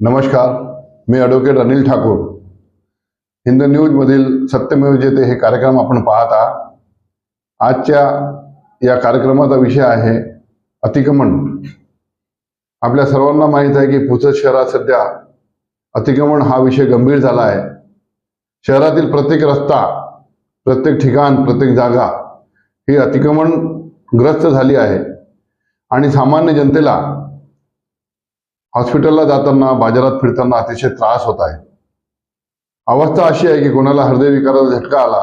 नमस्कार मी ॲडव्होकेट अनिल ठाकूर. हिंद न्यूजमधील सत्यमेव जेते हे कार्यक्रम आपण पाहत आहात. आजच्या या कार्यक्रमाचा विषय आहे अतिक्रमण. आपल्या सर्वांना माहीत आहे की पुसद शहरात सध्या अतिक्रमण हा विषय गंभीर झाला आहे. शहरातील प्रत्येक रस्ता प्रत्येक ठिकाण प्रत्येक जागा ही अतिक्रमणग्रस्त झाली आहे. आणि सामान्य जनतेला हॉस्पिटलला जाताना बाजारात फिरताना अतिशय त्रास होत आहे. अवस्था अशी आहे की कोणाला हृदयविकाराचा झटका आला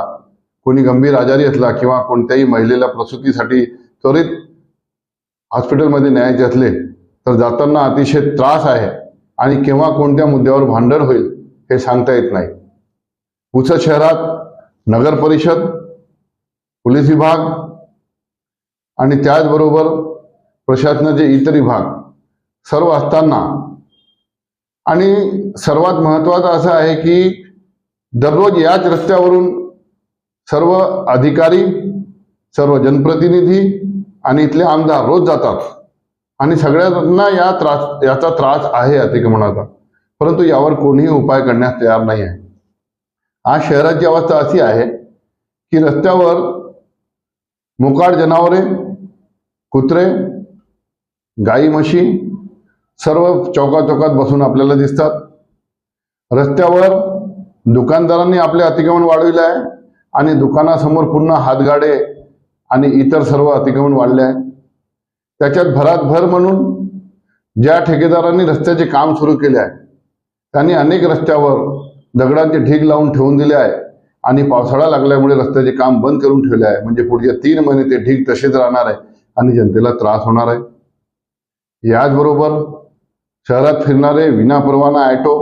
कोणी गंभीर आजारी असला किंवा कोणत्याही महिलेला प्रसूतीसाठी त्वरित हॉस्पिटलमध्ये न्यायचे असले तर जाताना अतिशय त्रास आहे आणि केव्हा कोणत्या मुद्द्यावर भांडण होईल हे सांगता येत नाही. पुसद शहरात नगर परिषद पोलीस विभाग आणि त्याचबरोबर प्रशासनाचे इतर विभाग सर्व असताना. आणि सर्वात महत्वाचं असं आहे की दररोज याच रस्त्यावरून सर्व अधिकारी सर्व जनप्रतिनिधी आणि इथले आमदार रोज जातात. आणि सगळ्यांना या त्रास याचा त्रास आहे अतिक्रमणाचा परंतु यावर कोणीही उपाय करण्यास तयार नाही आहे आज शहराची अवस्था अशी आहे की रस्त्यावर मुकाड जनावरे कुत्रे गाई म्हशी सर्व चौका चौकात बसून आपल्याला दिसतात. रस्त्यावर दुकानदारांनी आपले अतिक्रमण वाढविले आहे आणि दुकानासमोर पुन्हा हातगाडे आणि इतर सर्व अतिक्रमण वाढले आहे. त्याच्यात भरात भर म्हणून ज्या ठेकेदारांनी रस्त्याचे काम सुरू केले आहे त्यांनी अनेक रस्त्यावर दगडांचे ढीग लावून ठेवून दिले आहे आणि पावसाळा लागल्यामुळे रस्त्याचे काम बंद करून ठेवले आहे. म्हणजे पुढचे तीन महिने ते ढीग तसेच राहणार आहे आणि जनतेला त्रास होणार आहे. याचबरोबर शहरात फिरणारे विनापरवाना ॲटो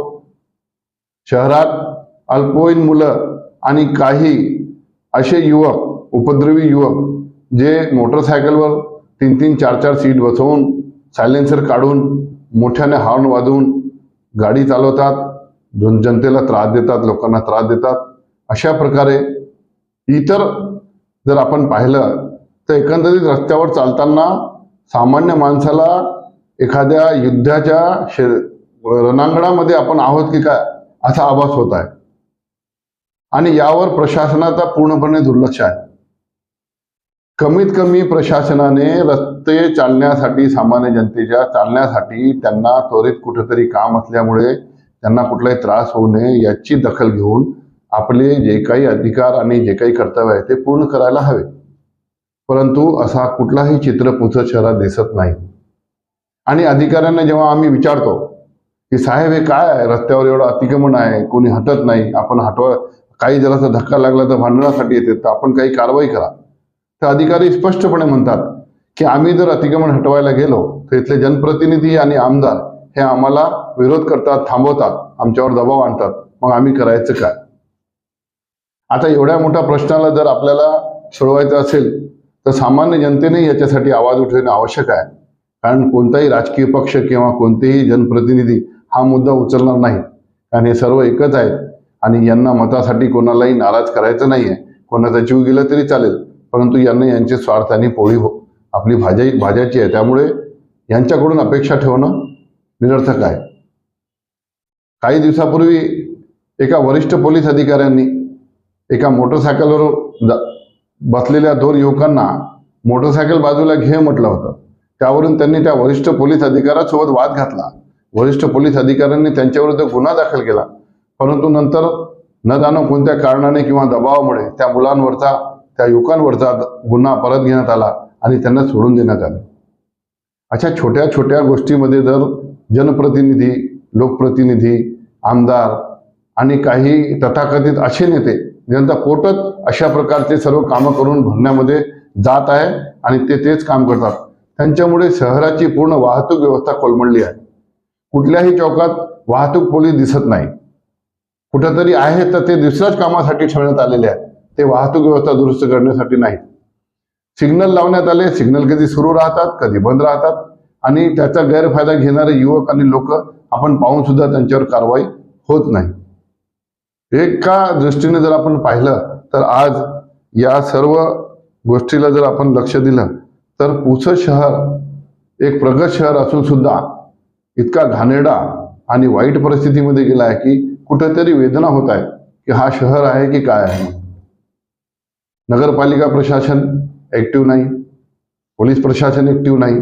शहरात अल्पवयीन मुलं आणि काही असे युवक उपद्रवी युवक जे मोटरसायकलवर तीन तीन चार चार सीट बसवून सायलेन्सर काढून मोठ्याने हॉर्न वाजवून गाडी चालवतात जन जनतेला त्रास देतात लोकांना त्रास देतात अशा प्रकारे इतर जर आपण पाहिलं तर एकंदरीत रस्त्यावर चालताना सामान्य माणसाला एखाद्या युद्धाच्या शे रणांगणामध्ये आपण आहोत की काय असा आभास होत आहे. आणि यावर प्रशासनाचा पूर्णपणे दुर्लक्ष आहे. कमीत कमी प्रशासनाने रस्ते चालण्यासाठी सामान्य जनतेच्या चालण्यासाठी त्यांना त्वरित कुठेतरी काम असल्यामुळे त्यांना कुठलाही त्रास होऊ नये याची दखल घेऊन आपले जे काही अधिकार आणि जे काही कर्तव्य आहे ते पूर्ण करायला हवे. परंतु असा कुठलाही चित्र पुसद शहरात दिसत नाही. आणि अधिकाऱ्यांना जेव्हा आम्ही विचारतो की साहेब हे काय आहे? रस्त्यावर एवढं अतिक्रमण आहे कोणी हटत नाही आपण हटवा काही जरासा धक्का लागला तर भांडणासाठी येते तर आपण काही कारवाई करा. तर अधिकारी स्पष्टपणे म्हणतात की आम्ही जर अतिक्रमण हटवायला गेलो तर इथले जनप्रतिनिधी आणि आमदार हे आम्हाला विरोध करतात थांबवतात आमच्यावर दबाव आणतात. मग आम्ही करायचं काय? आता एवढ्या मोठ्या प्रश्नाला जर आपल्याला सोडवायचं असेल तर सामान्य जनतेने याच्यासाठी आवाज उठवणे आवश्यक आहे. कारण कोणताही राजकीय पक्ष किंवा कोणतेही जनप्रतिनिधी हा मुद्दा उचलणार नाही. कारण हे सर्व एकच आहेत आणि यांना मतासाठी कोणालाही नाराज करायचं नाही आहे कोणाचा जीव गेला तरी चालेल. परंतु यांना यांचे स्वार्थ आणि पोळी हो आपली भाज्या भाज्याची आहे. त्यामुळे यांच्याकडून अपेक्षा ठेवणं निरर्थक आहे. काही दिवसापूर्वी एका वरिष्ठ पोलीस अधिकाऱ्यांनी एका मोटरसायकलवर जा- बसलेल्या दोन युवकांना मोटरसायकल बाजूला घे म्हटलं होतं. त्यावरून त्यांनी त्या वरिष्ठ पोलीस अधिकाऱ्यासोबत वाद घातला. वरिष्ठ पोलीस अधिकाऱ्यांनी त्यांच्याविरुद्ध गुन्हा दाखल केला. परंतु नंतर न जाणं कोणत्या कारणाने किंवा दबावामुळे त्या मुलांवरचा त्या युवकांवरचा गुन्हा परत घेण्यात आला आणि त्यांना सोडून देण्यात आलं. अशा छोट्या छोट्या गोष्टीमध्ये जर जनप्रतिनिधी लोकप्रतिनिधी आमदार आणि काही तथाकथित असे नेते ज्यांचा पोटच अशा प्रकारचे सर्व कामं करून भरण्यामध्ये जात आहे आणि ते तेच काम करतात त्यांच्यामुळे शहराची पूर्ण वाहतूक व्यवस्था कोलमडली आहे. कुठल्याही चौकात वाहतूक पोलीस दिसत नाही. कुठंतरी आहे तर ते दुसऱ्याच कामासाठी ठेवण्यात आलेले आहेत. ते वाहतूक व्यवस्था दुरुस्त करण्यासाठी नाही. सिग्नल लावण्यात आले सिग्नल कधी सुरू राहतात कधी बंद राहतात आणि त्याचा गैरफायदा घेणारे युवक आणि लोक आपण पाहून सुद्धा त्यांच्यावर कारवाई होत नाही. एका दृष्टीने जर आपण पाहिलं तर आज या सर्व गोष्टीला जर आपण लक्ष दिलं तर पुसद शहर एक प्रगत शहर असून सुद्धा इतका घाणेरडा आणि वाईट परिस्थितीमध्ये गेला आहे की कुठेतरी वेदना होत आहे की हा शहर आहे की काय आहे? नगरपालिका प्रशासन ॲक्टिव्ह नाही पोलीस प्रशासन ॲक्टिव्ह नाही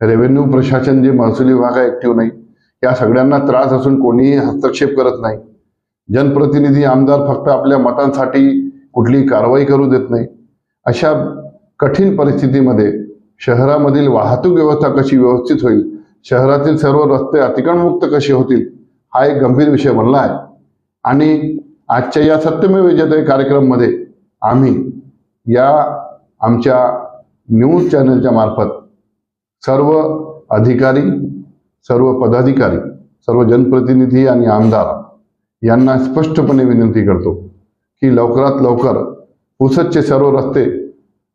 रेव्हेन्यू प्रशासन जे महसुली विभाग आहे ॲक्टिव्ह नाही. या सगळ्यांना त्रास असून कोणीही हस्तक्षेप करत नाही. जनप्रतिनिधी आमदार फक्त आपल्या मतांसाठी कुठलीही कारवाई करू देत नाही. अशा कठीण परिस्थितीमध्ये शहरामधील वाहतूक व्यवस्था कशी व्यवस्थित होईल शहरातील सर्व रस्ते अतिक्रमणमुक्त कसे होतील हा एक गंभीर विषय बनला आहे. आणि आजच्या या सत्यमेव विजेते कार्यक्रममध्ये आम्ही या आमच्या न्यूज चॅनलच्या मार्फत सर्व अधिकारी सर्व पदाधिकारी सर्व जनप्रतिनिधी आणि आमदार यांना स्पष्टपणे विनंती करतो की लवकरात लवकर पुसदचे सर्व रस्ते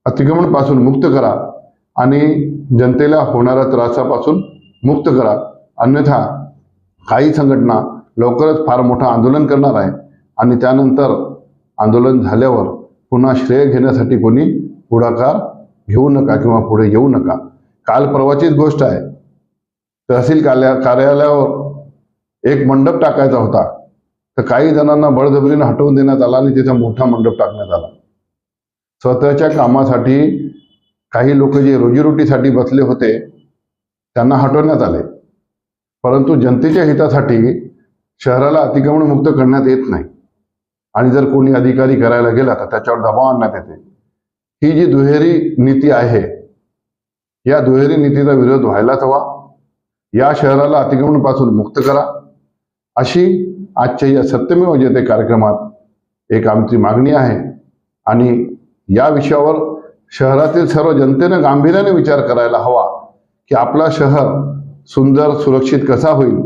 अतिक्रमणपासून मुक्त करा आणि जनतेला होणाऱ्या त्रासापासून मुक्त करा. अन्यथा काही संघटना लवकरच फार मोठं आंदोलन करणार आहे आणि त्यानंतर आंदोलन झाल्यावर पुन्हा श्रेय घेण्यासाठी कोणी पुढाकार घेऊ नका किंवा पुढे येऊ नका. काल परवाचीच गोष्ट आहे. तहसील कार्या कार्यालयावर एक मंडप टाकायचा होता. तर काही जणांना बळजबरीनं हटवून देण्यात आला आणि तिथे मोठा मंडप टाकण्यात आला. स्वतःच्या कामासाठी काही लोक जे रोजीरोटीसाठी बसले होते त्यांना हटवण्यात आले. परंतु जनतेच्या हितासाठी शहराला अतिक्रमण मुक्त करण्यात येत नाही. आणि जर कोणी अधिकारी करायला गेला तर त्याच्यावर दबाव आणण्यात येते. ही जी दुहेरी नीती आहे या दुहेरी नीतीचा विरोध व्हायलाच हवा. या शहराला अतिक्रमणापासून मुक्त करा. अशी आजच्या या सत्यमेव जयते कार्यक्रमात एक आमची मागणी आहे. आणि या विषयावर शहरातील सर्व जनतेनं गांभीर्याने विचार करायला हवा की आपला शहर सुंदर सुरक्षित कसा होईल?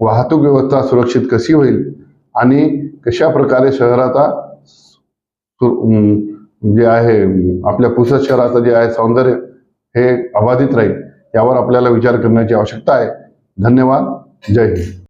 वाहतूक व्यवस्था सुरक्षित कशी होईल? आणि कशा प्रकारे शहराचा जे आहे आपल्या पुसद शहराचं जे आहे सौंदर्य हे अबाधित राहील यावर आपल्याला विचार करण्याची आवश्यकता आहे. धन्यवाद. जय हिंद.